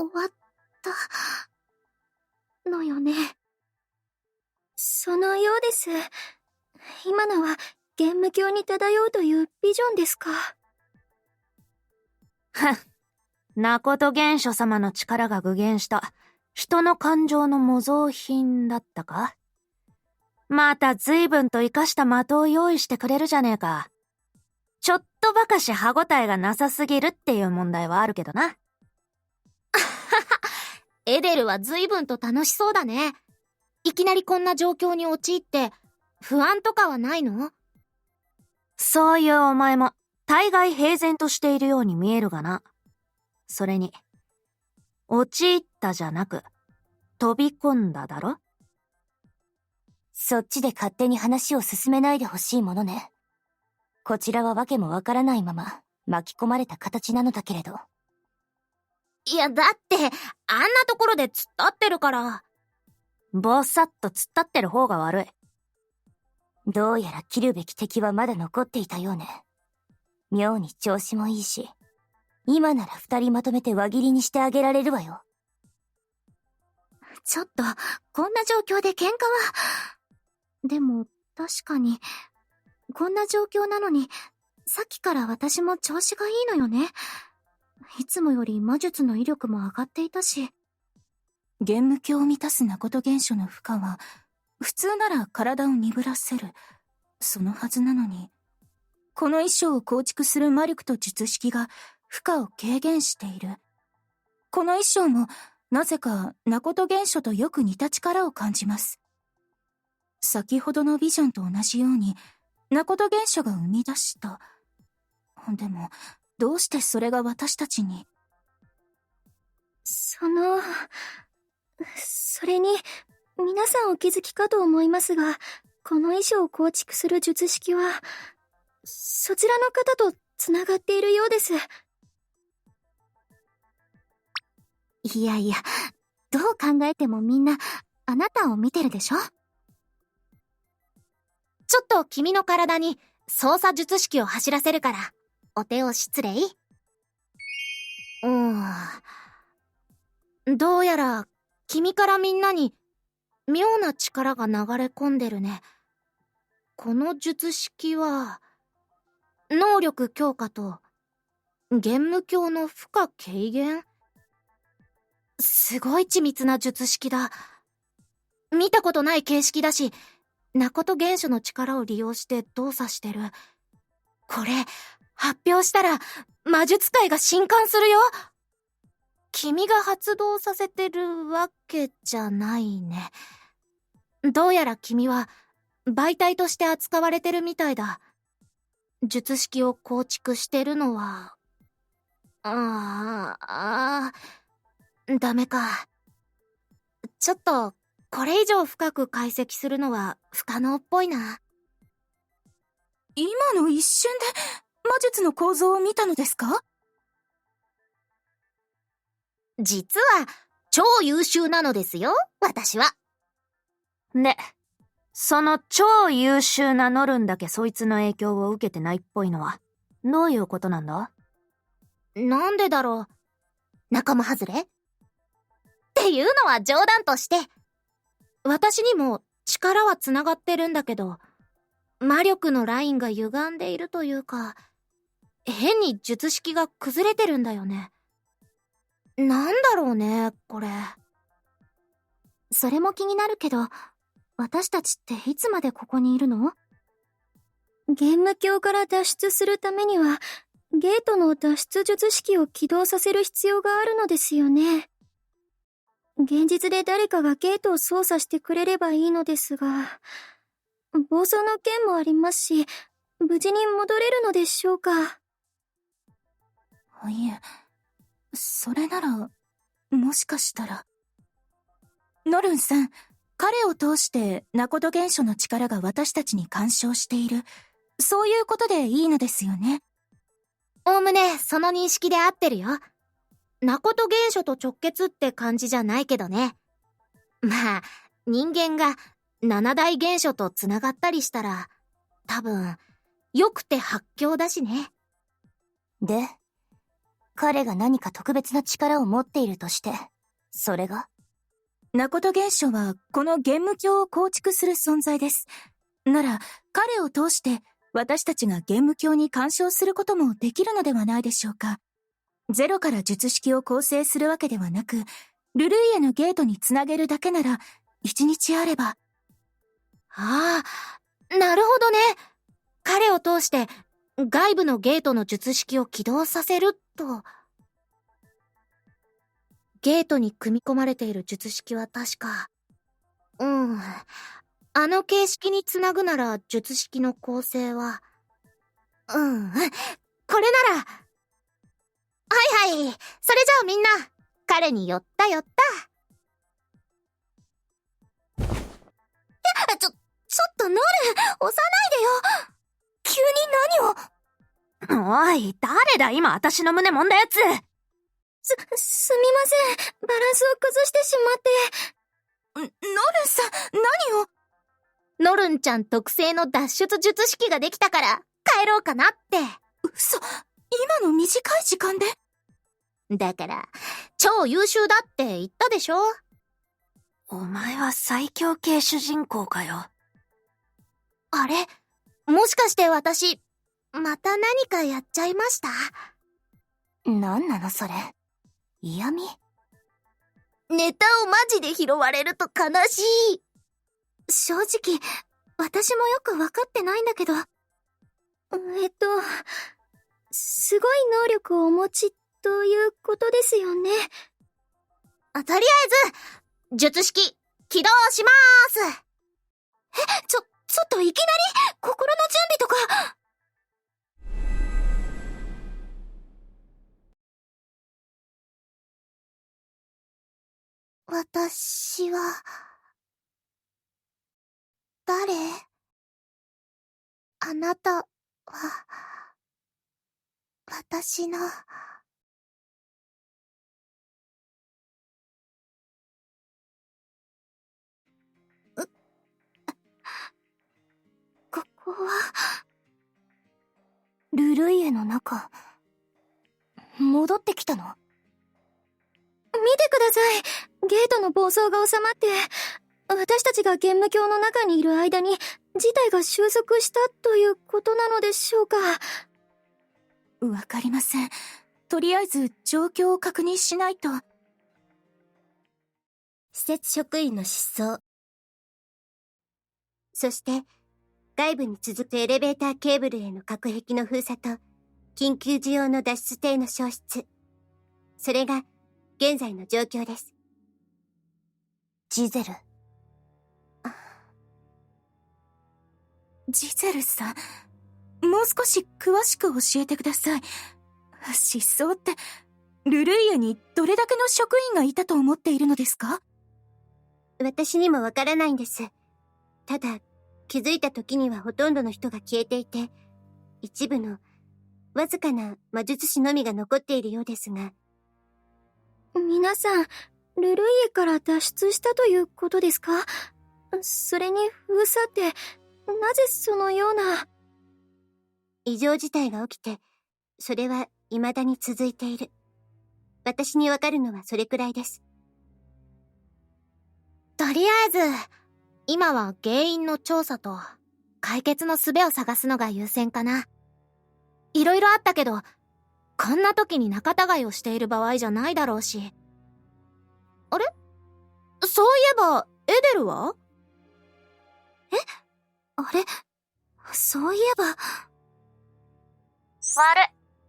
終わったのよね。そのようです。今のは玄武境に漂うというビジョンですか？ふん。ナコト元初様の力が具現した人の感情の模造品だったか？また随分と活かした的を用意してくれるじゃねえか。ちょっとばかし歯応えがなさすぎるっていう問題はあるけどな。エデルは随分と楽しそうだね。いきなりこんな状況に陥って不安とかはないの？そういうお前も大概平然としているように見えるがな。それに、陥ったじゃなく、飛び込んだだろ？そっちで勝手に話を進めないでほしいものね。こちらは訳もわからないまま巻き込まれた形なのだけれど。いや、だって、あんなところで突っ立ってるから。ぼさっと突っ立ってる方が悪い。どうやら切るべき敵はまだ残っていたようね。妙に調子もいいし、今なら二人まとめて輪切りにしてあげられるわよ。ちょっと、こんな状況で喧嘩は。でも、確かに、こんな状況なのに、さっきから私も調子がいいのよね。いつもより魔術の威力も上がっていたし。玄武鏡を満たす誠現象の負荷は、普通なら体を鈍らせる。そのはずなのに、この衣装を構築する魔力と術式が負荷を軽減している。この衣装も、なぜか、誠現象とよく似た力を感じます。先ほどのビジョンと同じように、誠現象が生み出した。でも、どうしてそれが私たちに？その、それに、皆さんお気づきかと思いますが、この衣装を構築する術式は、そちらの方と繋がっているようです。いやいや、どう考えてもみんな、あなたを見てるでしょ？ちょっと君の体に操作術式を走らせるから、お手を失礼。うん。どうやら、君からみんなに、妙な力が流れ込んでるね。この術式は、能力強化と、玄武鏡の負荷軽減？すごい緻密な術式だ。見たことない形式だし、誠原初の力を利用して動作してる。これ、発表したら、魔術界が震撼するよ君が発動させてるわけじゃないね。どうやら君は、媒体として扱われてるみたいだ。術式を構築してるのは、ああ、ああ、ダメか。ちょっと、これ以上深く解析するのは不可能っぽいな。今の一瞬で術の構造を見たのですか？実は、超優秀なのですよ、私は。で、その超優秀なノルンだけそいつの影響を受けてないっぽいのは、どういうことなんだ？なんでだろう。仲間外れ？っていうのは冗談として。私にも力は繋がってるんだけど、魔力のラインが歪んでいるというか、変に術式が崩れてるんだよね。なんだろうね、これ。それも気になるけど、私たちっていつまでここにいるの？玄武境から脱出するためには、ゲートの脱出術式を起動させる必要があるのですよね。現実で誰かがゲートを操作してくれればいいのですが、暴走の件もありますし、無事に戻れるのでしょうか？いえ、それなら、もしかしたら。ノルンさん、彼を通して誠現象の力が私たちに干渉している。そういうことでいいのですよね。おおむねその認識で合ってるよ。誠現象と直結って感じじゃないけどね。まあ、人間が七大現象と繋がったりしたら、多分、良くて発狂だしね。で、彼が何か特別な力を持っているとして、それが？誠現象はこのゲーム境を構築する存在です。なら、彼を通して私たちがゲーム境に干渉することもできるのではないでしょうか。ゼロから術式を構成するわけではなく、ルルイエのゲートにつなげるだけなら、一日あれば。ああ、なるほどね。彼を通して外部のゲートの術式を起動させると。ゲートに組み込まれている術式は確か。うん。あの形式につなぐなら術式の構成は。うん。これなら。はいはい。それじゃあみんな、彼に寄った寄った。ちょ、ちょっとノル、押さないでよ。急に何を？おい、誰だ今私の胸揉んだやつす、すみません。バランスを崩してしまって。ノルンさん、何を？ノルンちゃん特製の脱出術式ができたから、帰ろうかなって。嘘、今の短い時間で？だから、超優秀だって言ったでしょ？お前は最強系主人公かよ。あれ？もしかして私、また何かやっちゃいました？何なのそれ？嫌味？ネタをマジで拾われると悲しい。正直、私もよくわかってないんだけど。えっと、すごい能力をお持ちということですよね。とりあえず、術式、起動しまーすえ、ちょ、ちょっといきなり、心の準備とか。私は、誰？あなたは、私の、ここは、ルルイエの中、戻ってきたの？てください。ゲートの暴走が収まって、私たちがゲーム境の中にいる間に、事態が収束したということなのでしょうか。わかりません。とりあえず状況を確認しないと。施設職員の失踪。そして、外部に続くエレベーターケーブルへの隔壁の封鎖と、緊急需要の脱出艇の消失。それが、現在の状況です。ジゼル。ジゼルさん、もう少し詳しく教えてください。失踪って、ルルイエにどれだけの職員がいたと思っているのですか？私にもわからないんです。ただ、気づいた時にはほとんどの人が消えていて、一部の、わずかな魔術師のみが残っているようですが、皆さん、ルルイエから脱出したということですか？それに封鎖って、なぜそのような？異常事態が起きて、それは未だに続いている。私にわかるのはそれくらいです。とりあえず、今は原因の調査と、解決の術を探すのが優先かな。いろいろあったけど、こんな時に仲違いをしている場合じゃないだろうし。あれ？そういえば、エデルは？あれ？そういえば、悪い。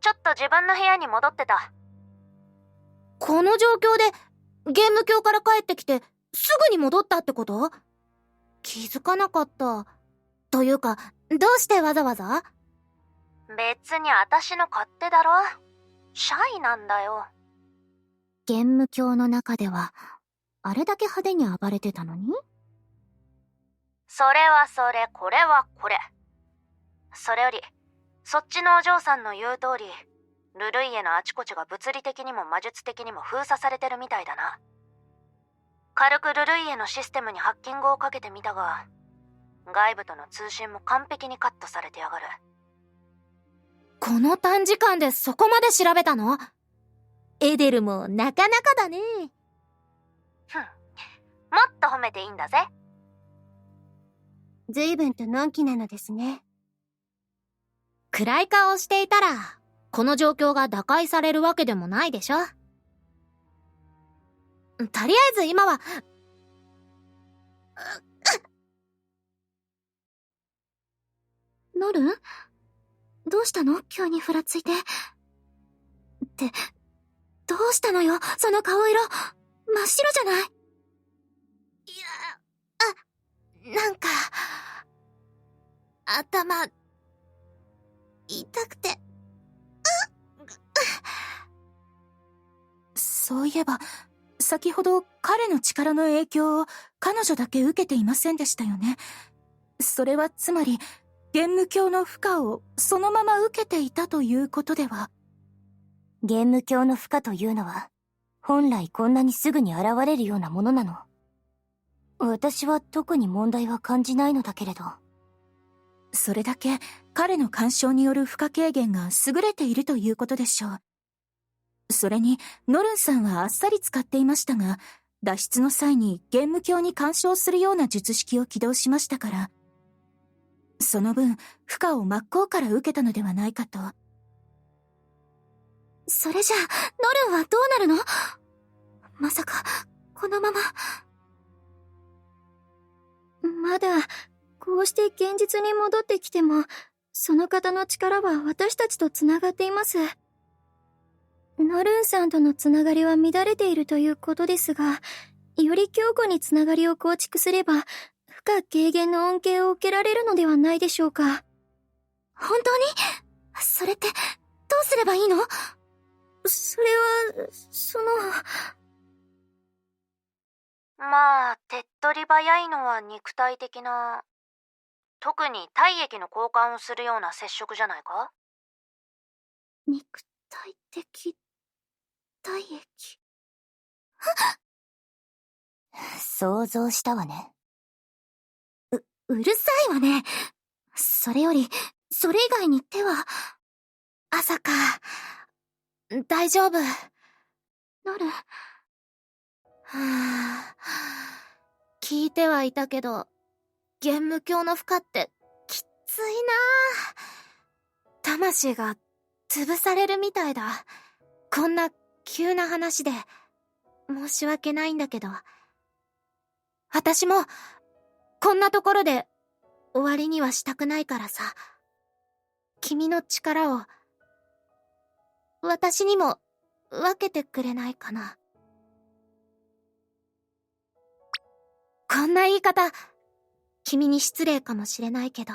ちょっと自分の部屋に戻ってた。この状況で、ゲーム境から帰ってきて、すぐに戻ったってこと？気づかなかった。というか、どうしてわざわざ？別に私の勝手だろ。シャイなんだよ。ゲーム境の中では、あれだけ派手に暴れてたのに？それはそれ、これはこれ。それより、そっちのお嬢さんの言う通り、ルルイエのあちこちが物理的にも魔術的にも封鎖されてるみたいだな。軽くルルイエのシステムにハッキングをかけてみたが、外部との通信も完璧にカットされてやがる。この短時間でそこまで調べたの？エデルもなかなかだね。ふん。もっと褒めていいんだぜ。随分とのんきなのですね。暗い顔していたら、この状況が打開されるわけでもないでしょ。とりあえず今は、ノルンどうしたの？急にふらついて。って、どうしたのよ？その顔色。真っ白じゃない？いや、あ、なんか、頭、痛くて、そういえば、先ほど彼の力の影響を彼女だけ受けていませんでしたよね。それはつまり、玄武教の負荷をそのまま受けていたということでは。玄武教の負荷というのは、本来こんなにすぐに現れるようなものなの。私は特に問題は感じないのだけれど。それだけ彼の干渉による負荷軽減が優れているということでしょう。それに、ノルンさんはあっさり使っていましたが、脱出の際に玄武教に干渉するような術式を起動しましたから、その分、負荷を真っ向から受けたのではないかと。それじゃ、ノルンはどうなるの？まさか、このまま。まだ、こうして現実に戻ってきても、その方の力は私たちと繋がっています。ノルンさんとのつながりは乱れているということですが、より強固につながりを構築すれば、負荷軽減の恩恵を受けられるのではないでしょうか。本当に？それって、どうすればいいの？それは、その、まあ、手っ取り早いのは肉体的な、特に体液の交換をするような接触じゃないか？肉体的、体液？想像したわね。うるさいわね。それより、それ以外に手は、朝か。大丈夫。なる。はあ、聞いてはいたけど、玄武教の負荷ってきついな魂が潰されるみたいだ。こんな急な話で申し訳ないんだけど。私もこんなところで終わりにはしたくないからさ。君の力を私にも分けてくれないかな。こんな言い方、君に失礼かもしれないけど、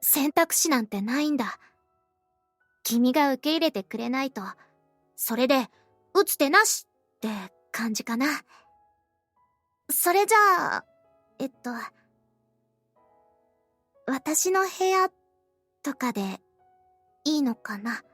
選択肢なんてないんだ。君が受け入れてくれないと、それで、打つ手なしって感じかな。それじゃあ、えっと、私の部屋とかでいいのかな？